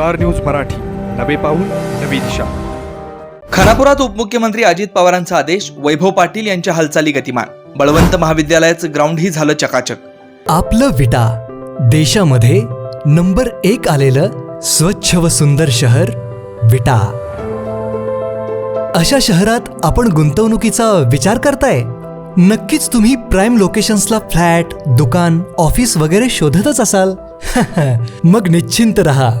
Star news Marathi. नवे पाऊल नवी दिशा. खानापुरात उपमुख्यमंत्री अजित पवारांचा आदेश वैभव पाटील यांच्या हालचाली गतिमान. बळवंत महाविद्यालयाचं ग्राउंडही झालं चकाचक. आपलं विटा. देशामध्ये नंबर एक आलेलं स्वच्छ व सुंदर शहर विटा. अशा शहरात आपण गुंतवणुकीचा विचार करताय? नक्कीच तुम्ही प्राईम लोकेशन्सला फ्लॅट दुकान ऑफिस वगैरे शोधतच असाल. मग निश्चिंत रहा.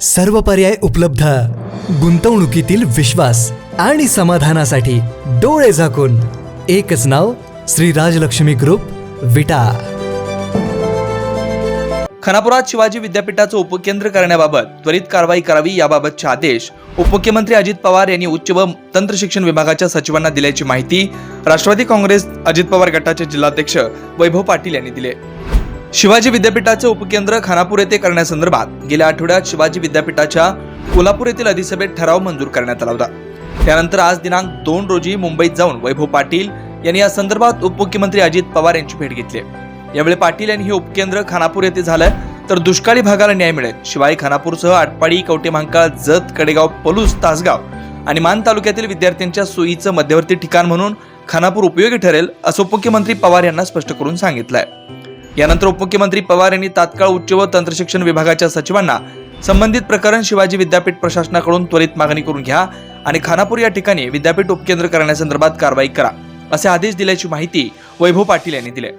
सर्व पर्याय उपलब्ध. गुंतवणुकीतील विश्वास आणि समाधानासाठी डोळे झाकून. एकच नाव श्री राजलक्ष्मी ग्रुप विटा. खानापुरात शिवाजी विद्यापीठाचं उपकेंद्र करण्याबाबत त्वरित कारवाई करावी याबाबतचे आदेश उपमुख्यमंत्री अजित पवार यांनी उच्च व तंत्र शिक्षण विभागाच्या सचिवांना दिल्याची माहिती राष्ट्रवादी काँग्रेस अजित पवार गटाचे जिल्हाध्यक्ष वैभव पाटील यांनी दिले शिवाजी विद्यापीठाचं उपकेंद्र खानापूर येथे करण्यासंदर्भात गेल्या आठवड्यात शिवाजी विद्यापीठाच्या कोल्हापूर येथील अधिसभेत ठराव मंजूर करण्यात आला होता. त्यानंतर आज दिनांक दोन रोजी मुंबईत जाऊन वैभव पाटील यांनी या संदर्भात उपमुख्यमंत्री अजित पवार यांची भेट घेतली. यावेळी पाटील यांनी हे उपकेंद्र खानापूर येथे झालं तर दुष्काळी भागाला न्याय मिळेल. शिवाय खानापूरसह आटपाडी कवटेमहांकाळ जत कडेगाव पलूस तासगाव आणि मान तालुक्यातील विद्यार्थ्यांच्या सोयीचं मध्यवर्ती ठिकाण म्हणून खानापूर उपयोगी ठरेल असं उपमुख्यमंत्री पवार यांना स्पष्ट करून सांगितलं आहे यानंतर उपमुख्यमंत्री पवार यांनी तात्काळ उच्च व तंत्रशिक्षण विभागाच्या सचिवांना संबंधित प्रकरण शिवाजी विद्यापीठ प्रशासनाकडून त्वरित मागणी करून घ्या आणि खानापूर या ठिकाणी विद्यापीठ उपकेंद्र करण्यासंदर्भात कारवाई करा असे आदेश दिल्याची माहिती वैभव पाटील यांनी दिले.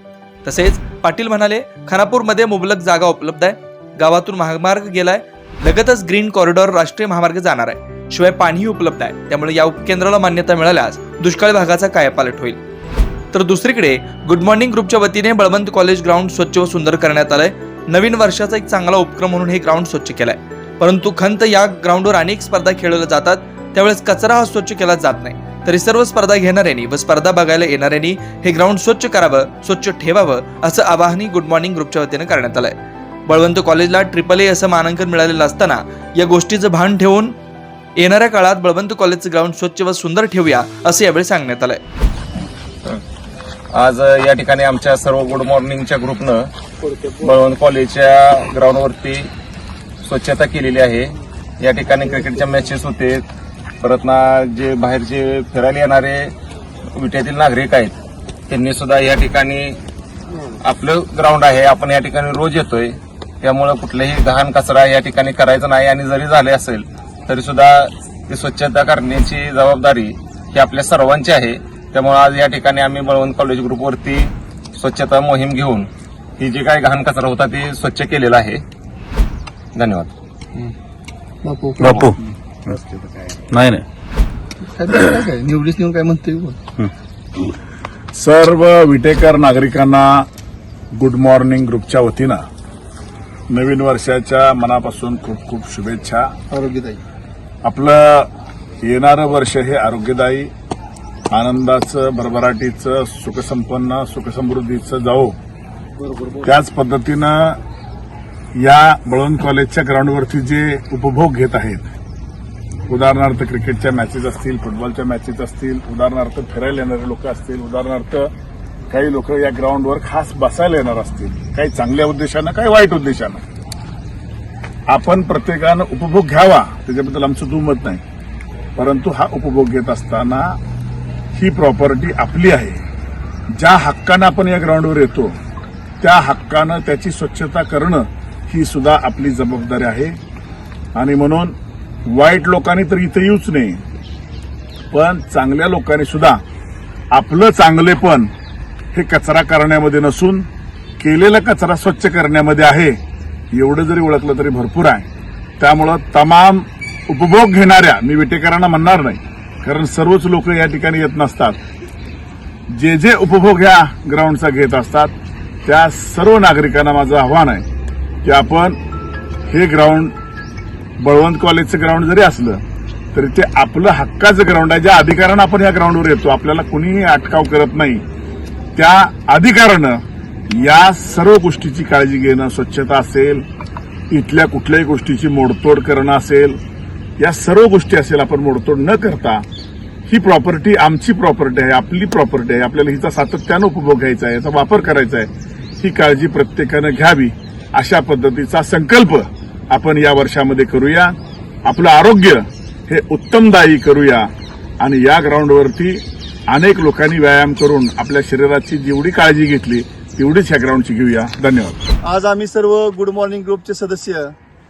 तसेच पाटील म्हणाले खानापूरमध्ये मुबलक जागा उपलब्ध आहे. गावातून महामार्ग गेलाय. लगतच ग्रीन कॉरिडॉर राष्ट्रीय महामार्ग जाणार आहे. शिवाय पाणीही उपलब्ध आहे. त्यामुळे या उपकेंद्राला मान्यता मिळाल्यास दुष्काळी भागाचा कायापालट होईल. तर दुसरीकडे गुड मॉर्निंग ग्रुपच्या वतीने बळवंत कॉलेज ग्राउंड स्वच्छ व सुंदर करण्यात आलंय. नवीन वर्षाचा एक चांगला उपक्रम म्हणून हे ग्राउंड स्वच्छ केलंय. परंतु खंत या ग्राउंडवर अनेक स्पर्धा खेळवल्या जातात. त्यावेळेस कचरा हा स्वच्छ केला जात नाही. तरी सर्व स्पर्धा घेणाऱ्यांनी व स्पर्धा बघायला येणाऱ्यांनी हे ग्राउंड स्वच्छ करावं स्वच्छ ठेवावं असं आवाहनही गुड मॉर्निंग ग्रुपच्या वतीने करण्यात आलंय. बळवंत कॉलेजला ट्रिपल ए असं मानांकन मिळालेलं असताना या गोष्टीचं भान ठेवून येणाऱ्या काळात बळवंत कॉलेजचं ग्राउंड स्वच्छ व सुंदर ठेवूया असं यावेळी सांगण्यात आलंय. आज या ठिकाणी आमच्या सर्व गुड मॉर्निंगच्या ग्रुपनं बळवंत कॉलेजच्या ग्राउंडवरती स्वच्छता केलेली आहे. या ठिकाणी क्रिकेटच्या मॅचेस होते. परत ना जे बाहेरचे फिरायला येणारे विट्यातील नागरिक आहेत त्यांनी सुद्धा या ठिकाणी आपलं ग्राउंड आहे. आपण या ठिकाणी रोज येतोय. त्यामुळं कुठलाही घाण कचरा या ठिकाणी करायचा नाही आणि जरी झाले असेल तरी सुद्धा ती स्वच्छता करण्याची जबाबदारी ही आपल्या सर्वांची आहे. त्यामुळे आज या ठिकाणी आम्ही बळवंत कॉलेज ग्रुपवरती स्वच्छता मोहीम घेऊन ही जी काही घाण कचरा होता ती स्वच्छ केलेला आहे. धन्यवाद. बापू. नाही नाही. निवडीच नेऊन काय म्हणते सर्व विटेकर नागरिकांना गुड मॉर्निंग ग्रुपच्या वतीनं नवीन वर्षाच्या मनापासून खूप खूप शुभेच्छा. आरोग्यदायी. आपलं येणारं वर्ष हे आरोग्यदायी. आनंदाचं भरभराटीचं सुखसंपन्न सुखसमृद्धीचं जाऊ त्याच पद्धतीनं या बळवंत कॉलेजच्या ग्राउंडवरती जे उपभोग घेत आहेत उदाहरणार्थ क्रिकेटच्या मॅचेस असतील फुटबॉलच्या मॅचेस असतील उदाहरणार्थ फिरायला येणारे लोक असतील उदाहरणार्थ काही लोक या ग्राउंडवर खास बसायला येणार असतील काही चांगल्या उद्देशानं काही वाईट उद्देशानं. आपण प्रत्येकानं उपभोग घ्यावा त्याच्याबद्दल आमचं दुमत नाही. परंतु हा उपभोग घेत असताना ही प्रॉपर्टी आपली आहे. ज्या हक्कानं आपण या ग्राउंडवर येतो त्या हक्कानं त्याची स्वच्छता करणं ही सुद्धा आपली जबाबदारी आहे. आणि म्हणून वाईट लोकांनी तर इथे येऊच नाही पण चांगल्या लोकांनी सुद्धा आपलं चांगलेपण हे कचरा करण्यामध्ये नसून केलेला कचरा स्वच्छ करण्यामध्ये आहे एवढं जरी ओळखलं तरी भरपूर आहे. त्यामुळं तमाम उपभोग घेणाऱ्या मी विटेकरांना म्हणणार नाही कारण सर्वच लोक या ठिकाणी येत नसतात. जे जे उपभोग ह्या ग्राउंडचा घेत असतात त्या सर्व नागरिकांना माझं आव्हान आहे की आपण हे ग्राउंड बळवंत कॉलेजचं ग्राउंड जरी असलं तरी ते आपलं हक्काचं ग्राउंड आहे. ज्या अधिकारानं आपण या ग्राउंडवर येतो आपल्याला कुणीही अटकाव करत नाही. त्या अधिकारानं या सर्व गोष्टीची काळजी घेणं स्वच्छता असेल इथल्या कुठल्याही गोष्टीची मोडतोड करणं असेल या सर्व गोष्टी असेल आपण मोडतोड न करता ही प्रॉपर्टी आमची प्रॉपर्टी आहे आपली प्रॉपर्टी आहे आपल्याला हिचा सातत्यानं उपभोग घ्यायचा आहे याचा वापर करायचा आहे ही काळजी प्रत्येकानं घ्यावी अशा पद्धतीचा संकल्प आपण या वर्षामध्ये करूया. आपलं आरोग्य हे उत्तमदायी करूया आणि या ग्राउंडवरती अनेक लोकांनी व्यायाम करून आपल्या शरीराची जेवढी काळजी घेतली तेवढीच ह्या ग्राउंडची घेऊया. धन्यवाद. आज आम्ही सर्व गुड मॉर्निंग ग्रुपचे सदस्य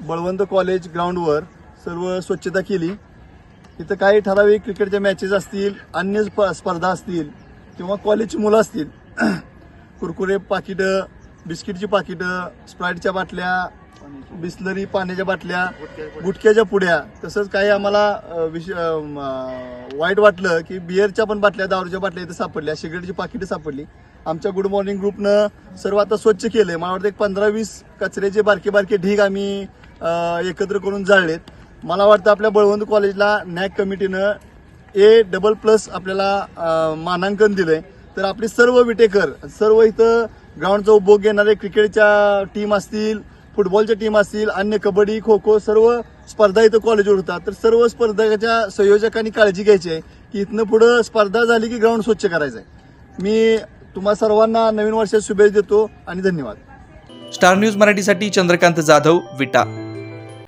बळवंत कॉलेज ग्राउंडवर सर्व स्वच्छता केली. इथं काही ठराविक क्रिकेटच्या मॅचेस असतील अन्य स्प- स्पर्धा असतील किंवा कॉलेजची मुलं असतील कुरकुरे पाकिटं बिस्किटची पाकिटं स्प्राईटच्या बाटल्या बिस्लरी पाण्याच्या बाटल्या गुटक्याच्या पुड्या तसंच काही आम्हाला विश वाईट वाटलं की बिअरच्या पण बाटल्या दारूच्या बाटल्या इथं सापडल्या सिगरेटची पाकिटं सापडली. आमच्या गुड मॉर्निंग ग्रुपनं सर्व आता स्वच्छ केले मला वाटतं एक पंधरा वीस कचऱ्याचे बारके बारके ढीग आम्ही एकत्र करून जाळलेत. मला वाटतं आपल्या बळवंत कॉलेजला नॅक कमिटीनं ए डबल प्लस आपल्याला मानांकन मानांकन दिलंय. तर आपले सर्व विटेकर सर्व इथं ग्राउंडचा उपभोग घेणारे क्रिकेटच्या टीम असतील फुटबॉलच्या टीम असतील अन्य कबड्डी खो खो सर्व स्पर्धा इथं कॉलेजवर होतात. तर सर्व स्पर्धकाच्या संयोजकांनी काळजी घ्यायची आहे की इथनं पुढं स्पर्धा झाली की ग्राउंड स्वच्छ करायचं आहे मी तुम्हा सर्वांना नवीन वर्षात शुभेच्छा देतो आणि धन्यवाद. स्टार न्यूज मराठीसाठी चंद्रकांत जाधव विटा.